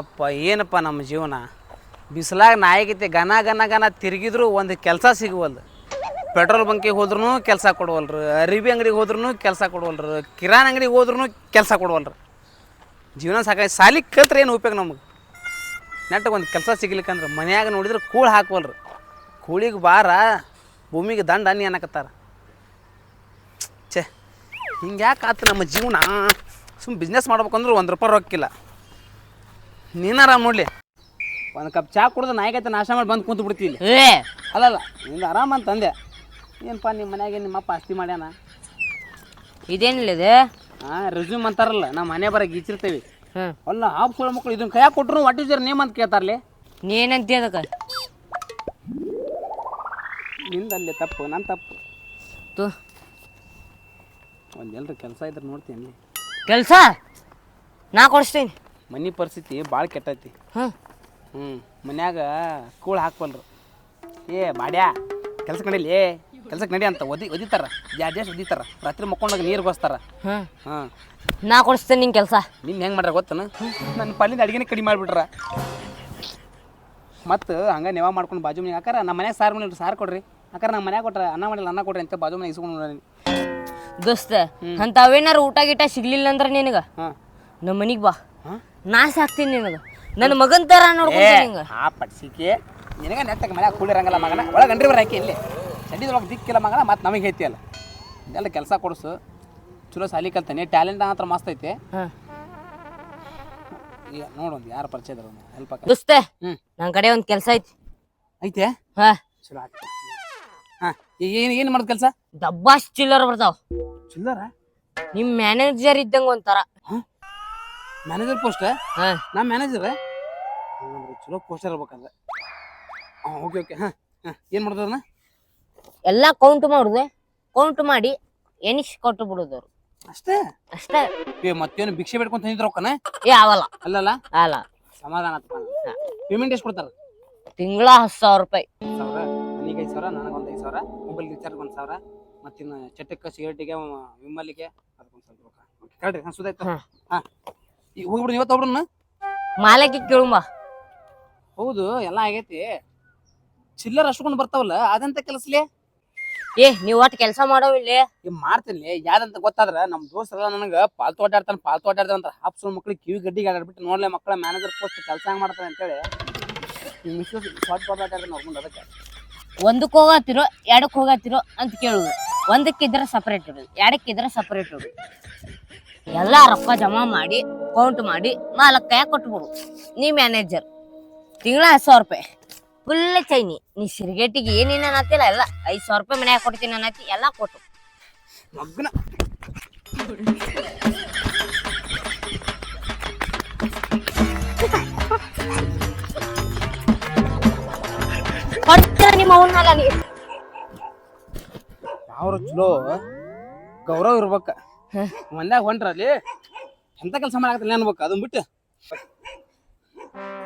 ಅಪ್ಪ, ಏನಪ್ಪ ನಮ್ಮ ಜೀವನ? ಬಿಸಿಲಾಗ ನಾಯಿಗೈತೆ ಘನ ಘನ ಘನ ತಿರುಗಿದ್ರು ಒಂದು ಕೆಲಸ ಸಿಗುವಲ್ದು. ಪೆಟ್ರೋಲ್ ಬಂಕಿಗೆ ಹೋದ್ರೂ ಕೆಲಸ ಕೊಡುವಲ್ರು ಅರಿವಿ ಅಂಗಡಿಗೆ ಹೋದ್ರೂ ಕೆಲಸ ಕೊಡುವಲ್ರು, ಕಿರಾಣಿ ಅಂಗಡಿಗೆ ಹೋದ್ರೂ ಕೆಲಸ ಕೊಡುವಲ್ರು. ಜೀವನ ಸಾಕಾಗಿ ಸಾಲಿ ಕಲ್ತ್ರೆ ಏನು ಉಪಯೋಗ ನಮಗೆ? ನೆಟ್ಟಗೆ ಒಂದು ಕೆಲಸ ಸಿಗ್ಲಿಕ್ಕಂದ್ರೆ ಮನ್ಯಾಗ ನೋಡಿದ್ರೆ ಕೂಳು ಹಾಕುವಲ್ರು. ಕೂಳಿಗೆ ಬಾರ ಭೂಮಿಗೆ ದಂಡ ಅನ್ನಿ ಅನ್ನಕತ್ತಾರ. ಛೇ ಹಿಂಗೆ ಯಾಕೆ ಆತು ನಮ್ಮ ಜೀವನ? ಸುಮ್ಮನೆ ಬಿಸ್ನೆಸ್ ಮಾಡ್ಬೇಕಂದ್ರೆ ಒಂದು ರೂಪಾಯಿ ರೊಕ್ಕಿಲ್ಲ. ನೀನಾರ ನೋಡ್ಲಿ ಒಂದು ಕಪ್ ಚಾ ಕುಡ್ದು ನಾಯಿಗೈತೆ ನಾಶ ಮಾಡಿ ಬಂದು ಕುಂತು ಬಿಡ್ತೀನಿ ಏ. ಅಲ್ಲಲ್ಲ ನಿಂದು ಆರಾಮ ಅಂತ ಅಂದೆ. ಏನಪ್ಪ ನಿಮ್ಮ ಮನ್ಯಾಗೆ ನಿಮ್ಮ ಅಪ್ಪ ಆಸ್ತಿ ಮಾಡ್ಯಾನ? ಇದೇನಿಲ್ಲ ಇದು? ಹಾಂ ರೆಸ್ಯೂಮ್ ಅಂತಾರಲ್ಲ ನಮ್ಮ ಮನೆ ಬರ ಗೀಚಿರ್ತೇವೆ ಅಲ್ಲ ಹಾಫ್ ಸೋಳ ಮಕ್ಕಳು ಇದನ್ನ ಕೈಯಾಗ ಕೊಟ್ಟರು ವಾಟ್ ಇಸ್ ಯರ್ ನೇಮ್ ಅಂತ ಕೇಳ್ತಾರಲಿ? ನೀ ಏನಂತಿ ಅದಕ್ಕೆ. ನಿಂದಲ್ಲಿ ತಪ್ಪು ನನ್ನ ತಪ್ಪು. ತು. ಒಂದು ಎಲ್ರು ಕೆಲಸ ಇದ್ರೆ ನೋಡ್ತೀನಿ ಕೆಲಸ? ನಾ ಕೊಡಿಸ್ತೀನಿ. ಮನೆ ಪರಿಸ್ಥಿತಿ ಭಾಳ ಕೆಟ್ಟೈತಿ. ಹ್ಞೂ ಹ್ಞೂ ಮನ್ಯಾಗ ಕೂಳು ಹಾಕ್ವಲ್ರು ಏ ಬಾಡ್ಯಾ ಕೆಲ್ಸಕ್ಕೆ ನಡೀಲಿ? ಏ ಕೆಲ್ಸಕ್ಕೆ ನಡಿ ಅಂತ ಒದಿ ಒದಿತಾರ. ದೇಶ ಒದಿತಾರ. ರಾತ್ರಿ ಮಕ್ಕೊಂಡಾಗ ನೀರು ಗೋಸ್ತಾರ. ಹಾಂ. ನಾ ಕೊಡಿಸ್ತೇನೆ ನಿಂಗೆ ಕೆಲಸ. ನಿನ್ನ ಹೆಂಗೆ ಮಾಡ್ರ ಗೊತ್ತನ? ನನ್ನ ಪಲ್ಲಿಂದ ಅಡಿಗೆನೇ ಕಡಿಮೆ ಮಾಡಿಬಿಟ್ರ. ಮತ್ತು ಹಂಗೆ ನೆವ ಮಾಡ್ಕೊಂಡು ಬಾಜು ಮನೆಗೆ ಹಾಕಾರ ನಮ್ಮ ಮನ್ಯಾಗ ಸಾರು ಮನೆ ಸಾರು ಕೊಡ್ರಿ. ಹಾಕಾರ ನಮ್ಮ ಮನ್ಯಾಗ ಕೊಟ್ರ ಅನ್ನ ಮಾಡಿಲ್ಲ ಅನ್ನ ಕೊಡ್ರಿ ಅಂತ ಬಾಜು ಮನೆ ಇಸ್ಕೊಂಡು ನೋಡಿ ದೋಸ್ತ ಅಂಥವೇನಾರು ಊಟ ಗೀಟ ಸಿಗ್ಲಿಲ್ಲ ಅಂದ್ರೆ ನಿನಗೆ? ಹಾಂ. ನಮ್ಮ ಮನಿಗೆ ಬಾ. ಹಾಂ ಆಗ್ತೀನಿ ನಿಮಗೆ ನಿನಗೆ. ನನ್ನ ಮಗನ್ ಥರ ನೋಡ್ಕೊಂತೀನಿ ನಿಂಗೆ. ಆ ಪಡ್ಸಿಕೆ ನಿನಗೆ ನೆಟ್ಟಗೆ ಮನ್ಯಾಗ ಕೂಡಿರಂಗಲ್ಲ ಮಗನ? ಒಳಗೆ ಗಂಡ್ರಿ ಬರ ಹಾಕಿ ಇಲ್ಲಿ. ಚಂಡಿದೊಳಗೆ ದಿಕ್ಕಿಲ್ಲ ಮಗನ ಮತ್ತು ನಮಗೆ ಹೇಳ್ತಿಯಲ್ಲ ಇದೆಲ್ಲ ಕೆಲಸ ಕೊಡಿಸು. ಚಲೋ ಸಾಲಿ ಕಲ್ತಾನೆ ಟ್ಯಾಲೆಂಟ್ ಮಾತ್ರ ಮಸ್ತ್ ಐತೆ. ಹಾಂ. ಈಗ ನೋಡೊಂದು ಯಾರು ಪರಿಚಯ ಇದ್ರು ಹೆಲ್ಪ್ ಆಗ ದೋಸ್ತ ಹ್ಞೂ ನನ್ನ ಕಡೆ ಒಂದು ಕೆಲಸ ಐತಿ. ಐತೆ? ಹಾ. ಚಲೋ ಆಗ್ತದೆ ಹಾಂ ಈಗ ಏನು ಏನು ಮಾಡೋದು ಕೆಲಸ? ದಬ್ಬಾಸ್ ಚಿಲ್ಲರ್ ಬರ್ತಾವ. ಚಿಲ್ಲರ? ನಿಮ್ಮ ಮ್ಯಾನೇಜರ್ ಇದ್ದಂಗ ಒಂಥರ. ಮ್ಯಾನೇಜರ್ ಪೋಸ್ಟ್ ಹಾ. ನಾ ಮ್ಯಾನೇಜರ್ ಚಲೋ ಪೋಸ್ಟರ್ ಇರ್ಬೇಕಂದ್ರೆ. ಓಕೆ ಓಕೆ ಹಾಂ ಹಾಂ ಏನು ಮಾಡೋದು ಅದನ್ನ ಎಲ್ಲಾ ಕೌಂಟ್ ಮಾಡುದು. ಕೌಂಟ್ ಮಾಡಿ ಎನಿಸ್ ಕೊಟ್ಟು ಬಿಡುದವ್ರು. ಅಷ್ಟೇ? ಅಷ್ಟೇ. ಏ ಮತ್ತೇನು ಭಿಕ್ಷೆ ಬೇಡ್ಕೊಂತ ತಂದಿದ್ರು ರೊಕ್ಕನ? ಏ ಅವಲ್ಲ. ಅಲ್ಲಲ್ಲ ಅಲ್ಲ. ಸಮಾಧಾನ ಪೇಮೆಂಟ್ ಎಷ್ಟು ಕೊಡ್ತಾರೆ? ತಿಂಗಳ ಹತ್ತು ಸಾವಿರ ರೂಪಾಯಿ. ಸಾವಿರ? ನನಗೆ ಐದು ಸಾವಿರ ನನಗೆ ಒಂದು ಐದು ಸಾವಿರ. ಮೊಬೈಲ್ ರೀಚಾರ್ಜ್ ಒಂದು ಸಾವಿರ. ಮತ್ತಿನ್ನು ಚಟಕ್ಕೆ ಸಿಗರೇಟಿಗೆ ವಿಮ್ಮಲ್ಲಿಗೆ ಅದಕ್ಕೊಂದು ಸ್ವಲ್ಪ ರೊಕ್ಕ. ಓಕೆ ಕರೆಕ್ಟ್ ಹಾಂ ಸುಧಾಯ್ತು ಹಾ. ಈಗ ಹೋಗ್ಬಿಡು ಇವತ್ತು ಒಬ್ರನ್ನ? ಮಾಲಕ್ಕೆ ಕೇಳುಮ. ಹೌದು ಎಲ್ಲ ಆಗೈತಿ. ಚಿಲ್ಲರ್ ಅಷ್ಟಕೊಂಡು ಬರ್ತಾವಲ್ಲ ಅದಂತ ಕೆಲಸಲೇ? ಏ ನೀವ್ ಒಟ್ಟು ಕೆಲಸ ಮಾಡೋವಿಲ್ಲ ಈಗ ಮಾಡ್ತೀನಿ. ಯಾರಂತ ಗೊತ್ತಾದ್ರ ನಮ್ಮ ದೋಸ್ತ ನನಗ ಪಾಲ್ತು ಆಟಾಡ್ತಾನೆ ಪಾಲ್ತು ಆಟಾಡ್ತಾನೆ ಅಂತ ಹಾಪ್ಸೋ ಮಕ್ಳಿಗೆ ಕಿವಿ ಗಡ್ಡಿಗೆ ಆಡಾಡ್ಬಿಟ್ಟು ನೋಡ್ಲೆ ಮಕ್ಕಳ ಮ್ಯಾನೇಜರ್ ಪೋಸ್ಟ್ ಕೆಲಸ ಹೆಂಗ್ ಮಾಡ್ತಾನೆ ಅಂತೇಳಿ. ಈ ಮಿಸ್ಸಸ್ ಶಾರ್ಟ್ ಪಾಟ್ ಆಟಾಡ್ತಾನೆ ನೋಡ್ಕೊಂಡು ಅದಕ್ಕೆ. ಒಂದಕ್ಕೆ ಹೋಗತ್ತಿರೋ ಎರಡಕ್ಕೆ ಹೋಗತ್ತಿರೋ ಅಂತ ಕೇಳುದು. ಒಂದಕ್ಕಿದ್ರೆ ಸಪ್ರೇಟ್ ಇರೋದು ಎರಡಕ್ಕಿದ್ರೆ ಸಪ್ರೇಟ್ ಇಡುದು ಎಲ್ಲ ರೊಕ್ಕ ಜಮಾ ಮಾಡಿ ಕೌಂಟ್ ಮಾಡಿ ನಾಲ್ಕು ಕೈ ಕೊಟ್ಬಿಡು. ನೀ ಮ್ಯಾನೇಜರ್ ತಿಂಗಳ ಹತ್ತು ಸಾವಿರ ರೂಪಾಯಿ. ಫುಲ್ ಚೈನಿ ನೀ ಸಿರಿಗೇಟಿಗೆ ಏನೇನು ಅನ್ನತ್ತಿಲ್ಲ ಎಲ್ಲ ಐದು ಸಾವಿರ ರೂಪಾಯಿ ಮನ್ಯಾಗ ಕೊಡ್ತೀನಿ ಅನ್ನತ್ತಿ ಎಲ್ಲ ಕೊಟ್ಟು. ಮಗ್ನ. ಕೊಡ್ತೀರ ನಿಮ್ಮ ಚಲೋ? ಗೌರವ ಇರ್ಬೇಕ. ಒಂದಾಗ ಹೊಂಟ್ರಲ್ಲಿ ಎಂತ ಕೆಲಸ ಮಾಡಾಕತ್ತಿಲ್ಲ ಅನ್ಬೇಕು ಅದನ್ನ ಬಿಟ್ಟು.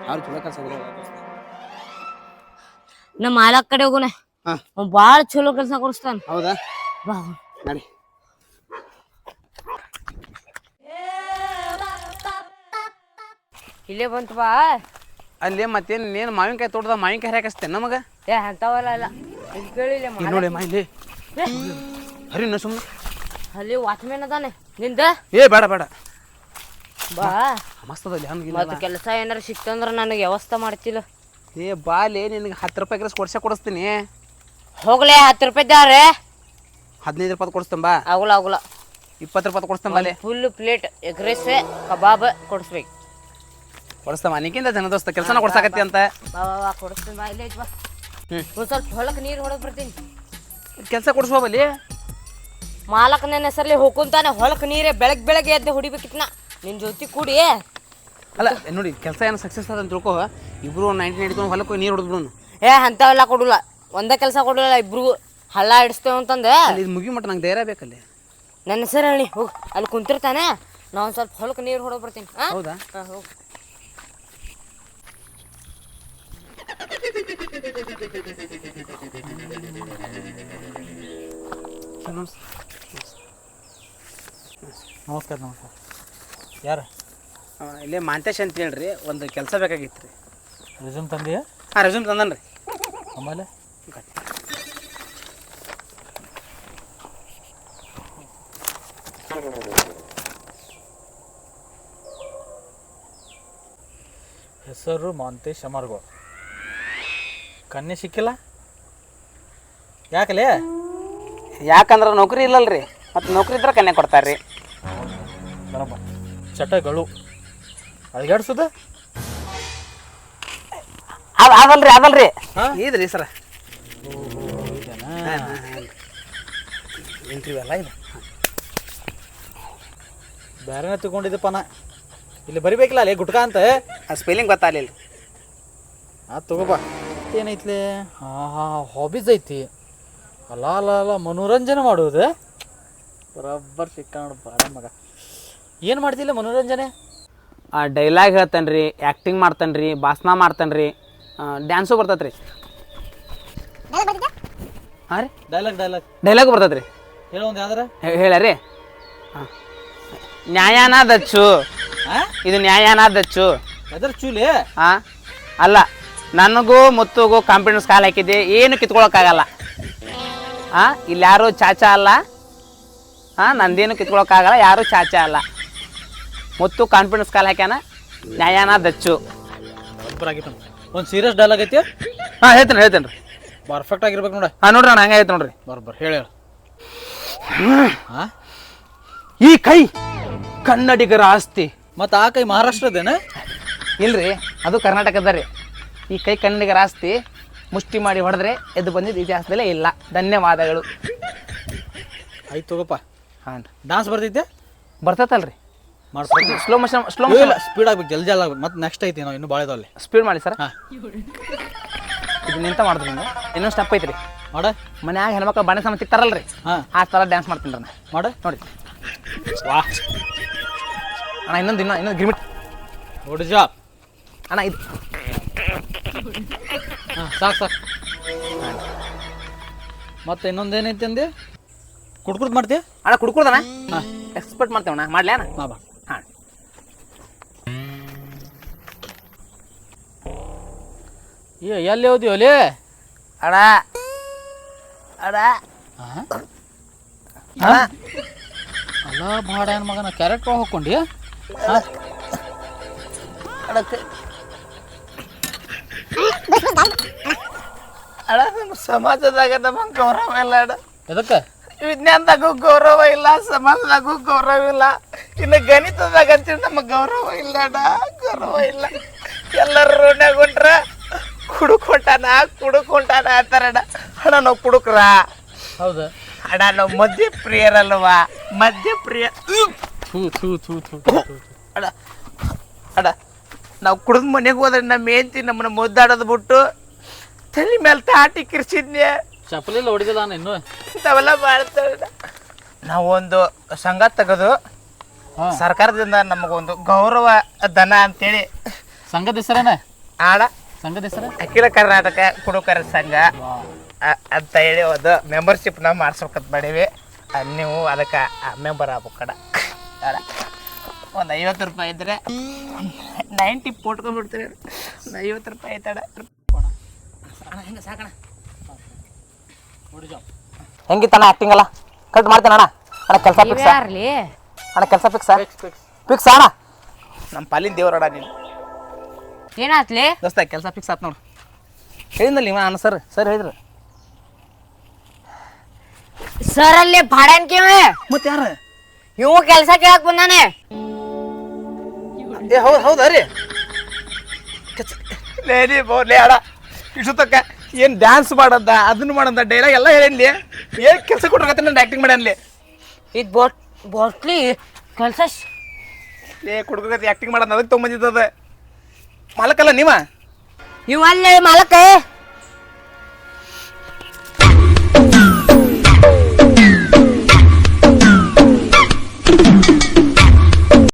ಯಾರು ಚಲೋ ಕೆಲಸ ನಮ್ಮ ಮಾಲಕ್ ಕಡೆ ಹೋಗೋಣ. ಹಾ. ಅವ್ ಬಾಳ ಚಲೋ ಕೆಲಸ ಕೊಡಿಸ್ತಾನ. ಹೌದಾ? ಬಾ. ನಡಿ. ಇಲ್ಲೇ ಬಂತು ಬಾ. ಅಲ್ಲಿ ಮತ್ತೇನು ನೀನು ಮಾವಿನಕಾಯಿ ತೋಟದ ಮಾವಿನಕಾಯಿ ಹರಿಯಾಕಸ್ತೆ ನಮಗ? ಏ ಅಂತವಲ್ಲ ಅಲ್ಲ. ಇಲ್ಲಿ ಕೇಳಿಲ್ಲ ಇಲ್ಲಿ ನೋಡಿ ಮಾ ಇಲ್ಲಿ. ಹರಿ ನಸುಮ್ಮ ಸುಮ್ಮನೆ ಅಲ್ಲಿ ವಾಚ್ಮ್ಯಾನ್ ಅದಾನೆ. ನಿಂದ? ಏ ಬೇಡ ಬೇಡ. ಬಾ. ಮಸ್ತ್ ಅದಲ್ಲಿ ಹಂಗಿಲ್ಲ ಮತ್ತ ಕೆಲಸ ಏನಾರ ಸಿಕ್ತಂದ್ರ ನನಗೆ ವ್ಯವಸ್ಥೆ ಮಾಡ್ತಿಲ್ಲ. ಏ ಬಾಲಿ ನಿನಗೆ ಹತ್ತು ರೂಪಾಯಿ ಎಗ್ರೆಸ್ ಕೊಡ್ಸ ಕೊಡಿಸ್ತೀನಿ. ಹೋಗ್ಲೇ ಹತ್ತು ರೂಪಾಯಿ ದಾರೆ ಹದಿನೈದು ರೂಪಾಯಿ ಕೊಡಿಸ್ತೇನೆ ಬಾ. ಆಗುಲ ಆಗುಲ ಇಪ್ಪತ್ತು ರೂಪಾಯಿ ಕೊಡಿಸ್ತೇನೆ ಬಾಲೆ ಫುಲ್ ಪ್ಲೇಟ್ ಎಗ್ ರೈಸ್ ಕಬಾಬ್ ಕೊಡಿಸ್ಬೇಕು. ಕೊಡಿಸ್ತಾವ ನಿಕ್ಕಿಂದ ಜನ ದೋಸ್ತ ಕೆಲಸನ ಕೊಡ್ಸಾಕತ್ತಿ ಅಂತ. ಬಾ ಬಾ ಬಾ ಕೊಡಿಸ್ತೀನಿ ಬಾ. ಇಲ್ಲೇ ಬಾ ಹ್ಮ್. ಒಂದ್ ಸ್ವಲ್ಪ ಹೊಲಕ್ಕೆ ನೀರು ಹೊಡೆದ್ ಬರ್ತೀನಿ. ಕೆಲಸ ಕೊಡಿಸ್ಬೋಬಲ್ಲಿ ಮಾಲಕ್ ನನ್ನ ಹೆಸರಲ್ಲಿ ಹೋಗ್ಕೊಂತಾನೆ ಹೊಲಕ್ಕೆ ನೀರೇ ಬೆಳಗ್ಗೆ ಬೆಳಗ್ಗೆ ಎದ್ದು ಹೊಡಿಬೇಕಿತ್ನ. ನಿನ್ ಜೊತೆ ಕೂಡಿ. ಅಲ್ಲ ನೋಡಿ ಕೆಲಸ ಏನು ಸಕ್ಸಸ್ ಆದ ಅಂತ ತಿಳ್ಕೊ. ಇಬ್ರು ನೈನ್ಟೀನ್ ಹಿಡ್ಕೊಂಡು ಹೊಲಕ್ಕೆ ನೀರು ಹೊಡೆದ್ಬಿಡು ಏ ಅಂಥವೆಲ್ಲ ಕೊಡಲ್ಲ. ಒಂದೇ ಕೆಲಸ ಕೊಡಲ್ಲ ಇಬ್ರಿಗೂ ಹಳ್ಳ ಹಿಡಿಸ್ತೇವೆ ಅಂತಂದೆ. ಅಲ್ಲಿ ಇದು ಮುಗಿ ಮಟ್ಟ ನಂಗೆ ಧೈರ್ಯ ಬೇಕಲ್ಲಿ. ನನ್ನ ಹೆಸರು ಹೇಳಿ ಹೋಗಿ. ಅಲ್ಲಿ ಕುಂತಿರ್ತಾನೆ. ನಾ ಒಂದು ಸ್ವಲ್ಪ ಹೊಲಕ್ಕೆ ನೀರು ಹೊಡೆದು ಬರ್ತೀನಿ. ಹೌದಾ? ಹಾಂ ಹೋಗಿ. ನಮಸ್ಕಾರ ನಮಸ್ಕಾರ. ಯಾರು? ಆ, ಇಲ್ಲೇ ಮಾಂತೇಶ್ ಅಂತ ಹೇಳ್ರಿ ಒಂದು ಕೆಲಸ ಬೇಕಾಗಿತ್ತು ರೀ ರೆಸ್ಯೂಮ್ ತಂದೆಯ? ಹಾಂ ರೆಸ್ಯೂಮ್ ತಂದನ್ ರೀ ಆಮೇಲೆ ಹೆಸರು ಮಾಂತೇಶ್ ಅಮರ್ಗೋ. ಕನ್ಯೆ ಸಿಕ್ಕಿಲ್ಲ? ಯಾಕಲೇ? ಯಾಕಂದ್ರೆ ನೌಕರಿ ಇಲ್ಲಲ್ರಿ ಮತ್ತು ನೌಕರಿ ಇದ್ರೆ ಕನ್ಯೆ ಕೊಡ್ತಾರೆ ರೀ ಬರಮ್ಮ ಚಟಗಳು. ಅಲ್ಗಾಡ್ಸುದ? ಅದು ಅದಲ್ರಿ ಅದಲ್ರಿ. ಹಾ? ಇದ್ರಿ ಸರ. ಇಂಟರ್ವ್ಯೂ ಅಲ್ಲ ಇದು. ಬೇರೆನೇ ತಗೊಂಡಿದ್ದಪ್ಪ ನಾ. ಇಲ್ಲಿ ಬರಿಬೇಕಿಲ್ಲ ಅಲ್ಲಿ ಗುಟ್ಕಾ ಅಂತ? ಆ ಸ್ಪೆಲ್ಲಿಂಗ್ ಗೊತ್ತಾಗಲಿಲ್ಲ ಆ ತಗೋಬಾ. ಏನೈತ್ಲೆ ಹಾ ಹಾ ಹಾಬೀಸ್ ಐತಿ. ಅಲ್ಲ ಅಲ್ಲ ಅಲ್ಲ ಮನೋರಂಜನೆ ಮಾಡೋದು ಬರೋಬ್ಬರ್ ಸಿಕ್ಕ ಬಾ ಬಾಳ ಮಗ. ಏನು ಮಾಡ್ತಿಲ್ಲ ಮನೋರಂಜನೆ? ಡೈಲಾಗ್ ಹೇಳ್ತಾನೆ ರೀ ಆ್ಯಕ್ಟಿಂಗ್ ಮಾಡ್ತಾನೆ ರೀ ಭಾಷಣ ಮಾಡ್ತಾನೆ ರೀ ಡ್ಯಾನ್ಸು ಬರ್ತೈತೆ ರೀ ಹಾಂ ರೀ? ಡೈಲಾಗ್ ಡೈಲಾಗ್ ಡೈಲಾಗ್ ಬರ್ತೈತೆ ರೀ ಹೇಳೋ ಒಂದು ಯಾವ್ದಾರ? ಹೇಳ್ಯಾರಿ ಹಾಂ. ನ್ಯಾಯಾನ ದಚ್ಚು. ಹಾಂ ಇದು ನ್ಯಾಯಾನ ದಚ್ಚು. ಎದ್ರ ಚೂಲಿ? ಹಾಂ. ಅಲ್ಲ ನನಗೂ ಮುತ್ತುಗೂ ಕಾಂಪಿಡೆನ್ಸ್ ಕಾಲ್ ಹಾಕಿದ್ದೆ ಏನು ಕಿತ್ಕೊಳಕ್ಕಾಗಲ್ಲ. ಹಾಂ ಇಲ್ಲಿ ಯಾರು ಚಾಚಾ ಅಲ್ಲ. ಹಾಂ ನಂದೇನು ಕಿತ್ಕೊಳಕ್ಕಾಗಲ್ಲ ಯಾರು ಚಾಚಾ ಅಲ್ಲ. ಮುತ್ತು ಕಾನ್ಫಿಡೆನ್ಸ್ ಕಾಲ್ ಹಾಕ್ಯಾನ? ನ್ಯಾಯಾನ ದಚ್ಚು. ಆಗಿತ್ತು ಒಂದು ಸೀರಿಯಸ್ ಡೈಲಾಗ್ ಆಗೈತಿ ಹಾಂ ಹೇಳ್ತೇನೆ ಹೇಳ್ತೇನೆ ರೀ. ಪರ್ಫೆಕ್ಟ್ ಆಗಿರ್ಬೇಕು ನೋಡ. ಹಾಂ ನೋಡ್ರಿ ಅಣ್ಣ ಹಂಗೆ ಆಯ್ತು ನೋಡ್ರಿ. ಬರ್ಬರ್ ಹೇಳಿ ಹಾಂ? ಈ ಕೈ ಕನ್ನಡಿಗರ ಆಸ್ತಿ. ಮತ್ತು ಆ ಕೈ ಮಹಾರಾಷ್ಟ್ರದೇನ? ಇಲ್ರಿ ಅದು ಕರ್ನಾಟಕದ ರೀ ಈ ಕೈ ಕನ್ನಡಿಗರ ಆಸ್ತಿ ಮುಷ್ಟಿ ಮಾಡಿ ಹೊಡೆದ್ರೆ ಎದ್ದು ಬಂದಿದ್ದು ಇತಿಹಾಸದಲ್ಲೇ ಇಲ್ಲ. ಧನ್ಯವಾದಗಳು. ಆಯ್ತು ತಗೋಪ್ಪ ಹಾಂ ಡಾನ್ಸ್ ಬರ್ತೈತೆ ಬರ್ತೈತಲ್ರಿ. ಮಾಡ್ಸ್ಬೇಕು. ಸ್ಲೋ ಮೋಷನ್ ಸ್ಲೋ ಇಲ್ಲ ಸ್ಪೀಡ್ ಆಗ್ಬೇಕು ಜಲ್ದಿ ಜಲ್ದಿ ಆಗ್ಬೇಕು. ಮತ್ತೆ ನೆಕ್ಸ್ಟ್ ಐತಿ ನಾವು ಇನ್ನೂ ಭಾಳ ಇದಾವಲ್ಲಿ ಸ್ಪೀಡ್ ಮಾಡಿ ಸರ್? ಹಾಂ. ಇದು ನಿಂತ ಮಾಡಿದ್ರಿ ನೀವು ಇನ್ನೊಂದು ಸ್ಟೆಪ್ ಐತ್ರಿ. ಮಾಡ. ಮನ್ಯಾಗ ಹೆಣ್ಮಕ್ಳು ಬಾಣೆ ಸಾಮಾನು ತಿಕ್ತಾರಲ್ರಿ ಹಾಂ. ಆ ಥರ ಡ್ಯಾನ್ಸ್ ಮಾಡ್ತೀನಿ ರೀ ಮಾಡ. ನೋಡಿ. ವಾ. ಅಣ್ಣ ಇನ್ನೊಂದು ಇನ್ನೊಂದು ಇನ್ನೊಂದು ಗಿರ್ಮಿಟ್ ಗುಡ್ ಜಾಬ್ ಅಣ್ಣ ಇದು. ಹಾಂ ಸಾಕು ಸಾಕು. ಮತ್ತೆ ಇನ್ನೊಂದು ಏನೈತಿ ಅಂದೆ? ಕುಡ್ಕುಡ್ ಮಾಡ್ತೀಯ? ಅಣ್ಣ ಕುಡ್ಕುಡ್ದಣ್ಣ? ಹಾಂ. ಎಕ್ಸ್ಪೆಕ್ಟ್ ಮಾಡ್ತೇವಣ್ಣ. ಮಾಡ್ಲಿ ಅಣ್ಣ? ಮಾ ಬಾ. ಎಲ್ಲಿ ಅಲ್ಲಿ? ಅಡ. ಅಡ. ಅಣ್ಣ ಅಲ್ಲ ಏನು ಮಗನ ಕ್ಯಾರೆಟ್ ಹೋಗ್ಕೊಂಡಿ ಅಡ ನಮ್ಮ ಸಮಾಜದಾಗ ನಮಗೆ ಗೌರವ ಇಲ್ಲ ಅಡ. ಎದಕ್ಕೆ? ವಿಜ್ಞಾನದಾಗೂ ಗೌರವ ಇಲ್ಲ ಸಮಾಜದಾಗೂ ಗೌರವ ಇಲ್ಲ. ಇನ್ನು ಗಣಿತದಾಗ ಅಂತೀವಿ ನಮಗೆ ಗೌರವ ಇಲ್ಲ ಅಡಾ. ಗೌರವ ಇಲ್ಲ. ಎಲ್ಲರೂ ರೋಡ್ನಾಗ ಹೊಂಟ್ರ ಕುಡುಕ್ ಹೊಂಟಾನ ಕುಡುಕ್ ಹೊಂಟಾನ ಅಂತಾರಣ್ಣ ಅಣ್ಣ ನಾವು ಕುಡುಕ್ರ? ಹೌದು. ಅಣ್ಣ ನಾವು ಮದ್ಯ ಪ್ರಿಯರಲ್ವಾ ಮದ್ಯ ಪ್ರಿಯ ಥೂ ಥೂ ಥೂ. ಅಣ್ಣ ಅಣ್ಣ ನಾವು ಕುಡಿದ ಮನೆಗೆ ಹೋದ್ರೆ ನಮ್ಮ ಹೆಂತಿ ನಮ್ಮನ್ನ ಮುದ್ದಾಡೋದು ಬಿಟ್ಟು ತಲೆ ಮೇಲೆ ತಾಟಿ ಕಿರ್ಸಿದ್ನೆ ಚಪ್ಪಲಿಲ್ಲ ಹೊಡೆದಿಲ್ಲ ನಾನು ಇನ್ನೂ? ಇಂಥವೆಲ್ಲ ಮಾಡ್ತಾರೆ ನಾವೊಂದು ಸಂಘ ತೆಗೆದು ಸರ್ಕಾರದಿಂದ ನಮಗೊಂದು ಗೌರವ ಧನ ಅಂತೇಳಿ ಸಂಘದ ಹೆಸರೇನ? ಆಡ ಸಂಘದ ಹೆಸರು? ಅಖಿಲ ಕರ್ನಾಟಕ ಕುಡುಕರ ಸಂಘ. ಅ- ಅಂತ ಹೇಳಿ ಒಂದು ಮೆಂಬರ್ಶಿಪ್ ನಾವು ಮಾಡ್ಸ್ಬೇಕಂತ ಮಾಡೀವಿ. ಅದ್ ನೀವು ಅದಕ್ಕೆ ಮೆಂಬರ್ ಆಗ್ಬೇಕಡ ಒಂದು ಐವತ್ತು ರೂಪಾಯಿ ಇದ್ರೆ ನೈಂಟಿ ಪೋಟ್ಕೊಂಡ್ಬಿಡ್ತೀವಿ ಒಂದು ಐವತ್ತು ರೂಪಾಯಿ ಐತಡ ಅಣ್ಣ ಹೆಂಗೆ ಸಾಕಣ? ಹೆಂಗಿತ್ತಣ್ಣ ಆ್ಯಕ್ಟಿಂಗ್ ಅಲ್ಲ ಕಟ್ ಮಾಡ್ತೇನೆ ಅಣ್ಣ. ಅಣ್ಣ ಕೆಲಸ ಫಿಕ್ಸ್ ಯಾರ್ಲಿ ಅಣ್ಣ ಕೆಲಸ ಫಿಕ್ಸ್ ಫಿಕ್ಸ್ ಅಣ್ಣ? ನಮ್ಮ ಪಾಲಿನ ದೇವರಡ ನೀನು. ಏನಾತ್ಲಿ? ದೋಸ್ತ ಕೆಲಸ ಫಿಕ್ಸ್ ಆತ್ ನೋಡು. ಹೇಳಿದ್ನಲ್ಲ ಇವ ಅಣ್ಣ ಸರ್ ಸರ್ ಹೇಳಿದ್ರು. ಸರ್ ಅಲ್ಲಿ ಭಾಡ್ಯಾನ್ಕಿವ ಮತ್ತೆ ಯಾರು ಇವು ಕೆಲಸ ಕೇಳಕ್ ಬಂದಾನೆ. ಏ ಹೌದು ಹೌದಾ ರೀ? ಲೇಡಿ ಬೋಲೆ ಅಡ ಇಷ್ಟೊತ್ತಕ್ಕ ಏನು ಡ್ಯಾನ್ಸ್ ಮಾಡದ ಅದನ್ನು ಮಾಡದ ಡೈಲಾಗ್ ಎಲ್ಲ ಹೇಳೇನ್ಲಿ ಏನು ಕೆಲಸ ಕೊಟ್ಟಿರಕತ್ತೆ ನಾನು ಆ್ಯಕ್ಟಿಂಗ್ ಮಾಡ್ಯಾನ್ಲಿ? ಇದು ಬೋಟ್ ಬೋಟ್ಲಿ ಕೆಲಸ ಲೇ ಕುಡ್ಕತ್ತೆ ಆ್ಯಕ್ಟಿಂಗ್ ಮಾಡೋದು ಅದಕ್ಕೆ ತೊಗೊಂಬಂದಿದ್ದದ. ಮಾಲಕಲ್ಲ ನೀವ? ನೀವು ಅಲ್ಲೇ ಮಾಲಕ.